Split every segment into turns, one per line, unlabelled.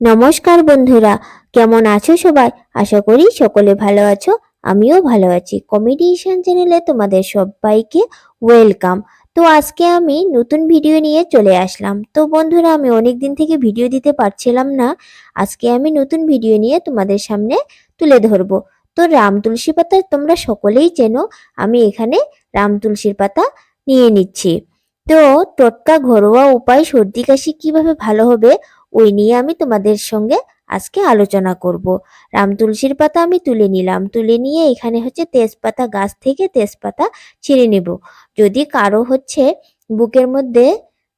নমস্কার বন্ধুরা, কেমন আছো সবাই? আশা করি সকলে ভালো আছো, আমিও ভালো আছি। কমেডিয়েশন চ্যানেলে তোমাদের সবাইকে ওয়েলকাম তো আজকে আমি নতুন ভিডিও নিয়ে চলে আসলাম। তো বন্ধুরা, আমি অনেক দিন থেকে ভিডিও দিতে পারছিলাম না। আজকে আমি নতুন ভিডিও নিয়ে তোমাদের সামনে তুলে ধরবো। তো রাম তুলসী পাতা তোমরা সকলেই চেনো, আমি এখানে রাম তুলসীর পাতা নিয়ে নিচ্ছি। তো টোটকা ঘরোয়া উপায় সর্দি কাশি কীভাবে ভালো হবে ওই নিয়ে আমি তোমাদের সঙ্গে আজকে আলোচনা করব। রাম তুলসীর পাতা আমি তুলে নিলাম। তুলে নিয়ে এখানে হচ্ছে তেজপাতা গাছ থেকে তেজপাতা ছিঁড়ে নেব। যদি কারও হচ্ছে বুকের মধ্যে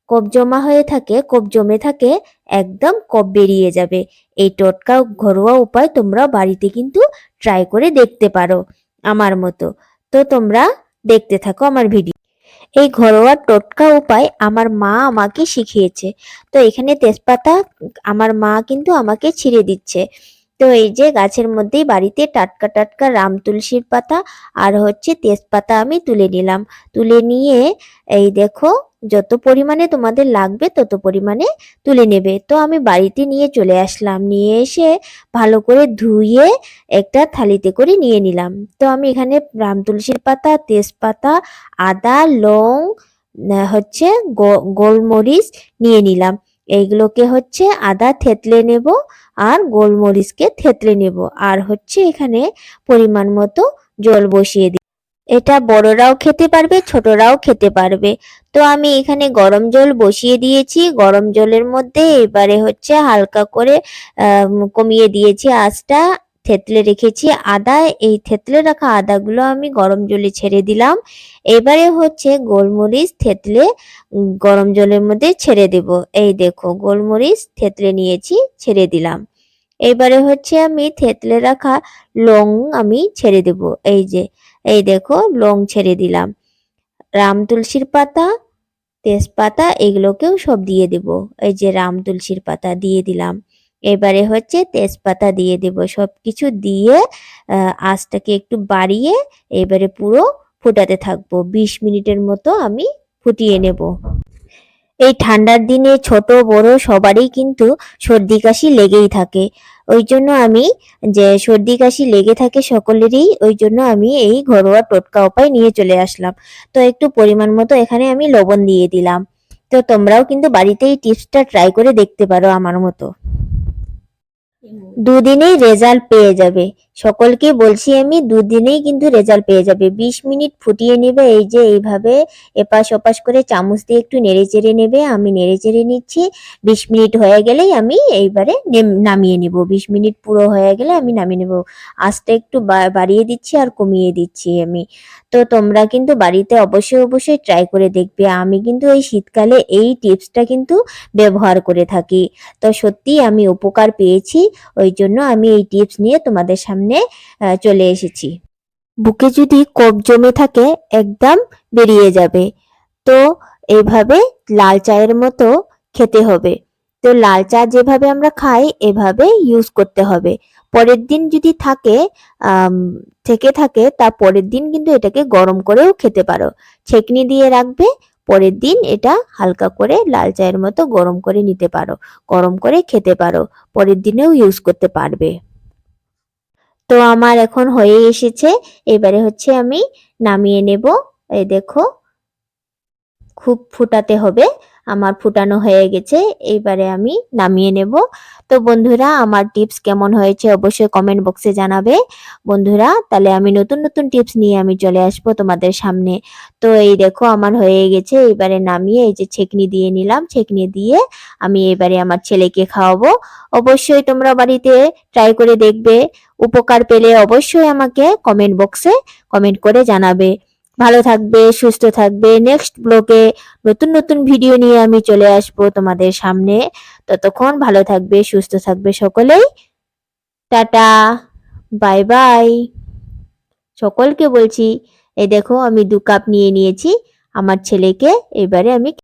কফ জমা হয়ে থাকে, কফ জমে থাকে, একদম কফ বেরিয়ে যাবে। এই টোটকা ঘরোয়া উপায় তোমরা বাড়িতে কিন্তু ট্রাই করে দেখতে পারো আমার মতো। তো তোমরা দেখতে থাকো আমার ভিডিও এই ঘরোয়া টোটকা উপায় আমার মা আমাকে শিখিয়েছে। তো এখানে তেজপাতা আমার মা কিন্তু আমাকে ছিঁড়ে দিচ্ছে। তো এই যে গাছের মধ্যেই বাড়িতে টাটকা টাটকা রাম তুলসীর পাতা আর হচ্ছে তেজপাতা আমি তুলে নিলাম। তুলে নিয়ে এই দেখো যত পরিমাণে তোমাদের লাগবে তত পরিমাণে তুলে নেবে। তো আমি বাড়িতে নিয়ে চলে আসলাম। নিয়ে এসে ভালো করে ধুয়ে একটা থালিতে করে নিয়ে নিলাম। তো আমি এখানে রাম তুলসীর পাতা, তেজপাতা, আদা, লং, হচ্ছে গোলমরিচ নিয়ে নিলাম। এইগুলোকে হচ্ছে আদা থেতলে নেব আর গোলমরিচকে থেতলে নেব। আর হচ্ছে এখানে পরিমাণ মতো জল বসিয়ে দিই। এটা বড়রাও খেতে পারবে, ছোটরাও খেতে পারবে। তো আমি এখানে গরম জল বসিয়ে দিয়েছি। গরম জলের মধ্যে এবারে হচ্ছে হালকা করে কমিয়ে দিয়েছি আঁচটা। থেতলে রেখেছি আদা। এই থেতলে রাখা আদাগুলো আমি গরম জলে ছেড়ে দিলাম। এবারে হচ্ছে গোলমরিচ থেতলে গরম জলের মধ্যে ছেড়ে দেব। এই দেখো, গোলমরিচ থেতলে নিয়েছি, ছেড়ে দিলাম। এবারে হচ্ছে আমি থেতলে রাখা লং আমি ছেড়ে দেব। এই যে, এই দেখো, লং ছেড়ে দিলাম। রাম তুলসীর পাতা, তেজপাতা, এগুলোকেও সব দিয়ে দেব। এই যে রাম তুলসীর পাতা দিয়ে দিলাম। এবারে হচ্ছে তেজপাতা দিয়ে দেব। সব কিছু দিয়ে আঁচটাকে একটু বাড়িয়ে এবারে পুরো ফোটাতে থাকব। বিশ মিনিটের মতো আমি ফুটিয়ে নেব। এই ঠান্ডার দিনে ছোট, বড় সবারই কিন্তু সর্দি কাশি লেগেই থাকে। ওই জন্য আমি যে সর্দি কাশি লেগে থাকে সকলেরই, ওই জন্য আমি এই ঘরোয়া টোটকা উপায় নিয়ে চলে আসলাম। তো একটু পরিমাণ মতো এখানে আমি লবণ দিয়ে দিলাম। তো তোমরাও কিন্তু বাড়িতে এই টিপসটা ট্রাই করে দেখতে পারো আমার মতো। দুদিনেই রেজাল্ট পেয়ে যাবে। সকলকে বলছি আমি, দুদিনেই কিন্তু রেজাল্ট পেয়ে যাবে। বিশ মিনিট ফুটিয়ে নেবে, এই যে এইভাবে এপাশ ওপাশ করে চামচ দিয়ে একটু নেড়ে চেড়ে নেবে, আমি নেড়ে চেড়ে নিচ্ছি। বিশ মিনিট হয়ে গেলেই আমি এইবারে নেম- নামিয়ে নেব। বিশ মিনিট পুরো হয়ে গেলে আমি নামিয়ে নেব। আঁচটা একটু বাড়িয়ে দিচ্ছি আর কমিয়ে দিচ্ছি আমি। তো তোমরা কিন্তু বাড়িতে অবশ্যই অবশ্যই ট্রাই করে দেখবে। আমি কিন্তু এই শীতকালে এই টিপসটা কিন্তু ব্যবহার করে থাকি। তো সত্যি আমি উপকার পেয়েছি। ওই জন্য আমি এই টিপস নিয়ে তোমাদের সামনে চলে এসেছি। বুকে যদি কফ জমে থাকে, একদম বেরিয়ে যাবে। তো এইভাবে লাল চায়ের মতো খেতে হবে। তো লাল চা যেভাবে আমরা খাই, এভাবে ইউজ করতে হবে। পরের দিন যদি থাকে থেকে থাকে, তা পরের দিন কিন্তু এটাকে গরম করেও খেতে পারো। ছেকনি দিয়ে রাখবে পরের দিন এটা হালকা করে লাল চায়ের মতো গরম করে নিতে পারো, গরম করে খেতে পারো, পরের দিনেও ইউজ করতে পারবে। তো আমার এখন হয়ে এসেছে, এবারে হচ্ছে আমি নামিয়ে নেব, এই দেখো, খুব ফুটাতে হবে। আমার ফুটানো হয়ে গেছে, এইবারে আমি নামিয়ে নেব। তো বন্ধুরা, আমার টিপস কেমন হয়েছে অবশ্যই কমেন্ট বক্সে জানাবে। বন্ধুরা, তাহলে আমি নতুন নতুন টিপস নিয়ে আমি চলে আসব তোমাদের সামনে। তো এই দেখো, আমার হয়ে গেছে এবারে নামিয়ে এই যে ছেকনি দিয়ে নিলাম। ছেকনি দিয়ে আমি এবারে আমার ছেলেকে খাওয়াবো। অবশ্যই তোমরা বাড়িতে ট্রাই করে দেখবে। উপকার পেলে অবশ্যই আমাকে কমেন্ট বক্সে কমেন্ট করে জানাবে। ভালো থাকবে, সুস্থ থাকবে। নেক্সট ব্লগে নতুন নতুন ভিডিও নিয়ে আমি চলে আসব তোমাদের সামনে। ততক্ষণ ভালো থাকবে, সুস্থ থাকবে সকলেই। টাটা বাই বাই সকলকে বলছি, এই দেখো আমি দু কাপ নিয়ে নিয়েছি, আমার ছেলেকে, এবারে আমি